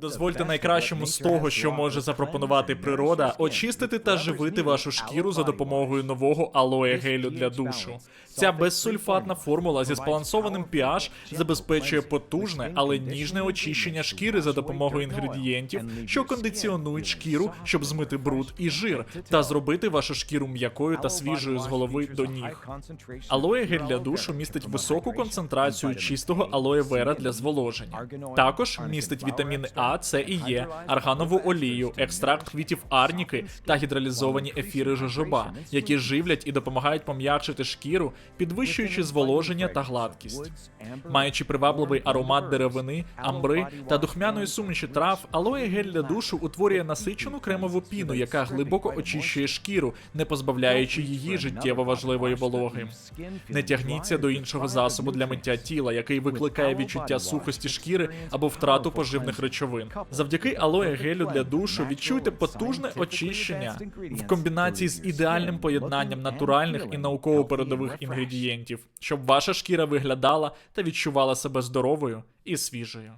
Дозвольте найкращому з того, що може запропонувати природа, очистити та живити вашу шкіру за допомогою нового алоє гелю для душу. Ця безсульфатна формула зі збалансованим pH забезпечує потужне, але ніжне очищення шкіри за допомогою інгредієнтів, що кондиціонують шкіру, щоб змити бруд і жир, та зробити вашу шкіру м'якою та свіжою з голови до ніг. Алоє гель для душу містить високу концентрацію чистого алоє вера для зволоження. Також містить вітаміни А, С і Е, арганову олію, екстракт квітів арніки та гідралізовані ефіри жожоба, які живлять і допомагають пом'якшити шкіру, підвищуючи зволоження та гладкість. Маючи привабливий аромат деревини, амбри та духмяної суміші трав, алоє гель для душу утворює насичену кремову піну, яка глибоко очищує шкіру, не позбавляючи її життєво важливої вологи. Не тягніться до іншого засобу для миття тіла, який викликає відчуття сухості шкіри або втрату поживних речовин. Завдяки алоє гелю для душу відчуйте потужне очищення в комбінації з ідеальним поєднанням натуральних і науково-передових інгредієнтів, щоб ваша шкіра виглядала та відчувала себе здоровою і свіжою.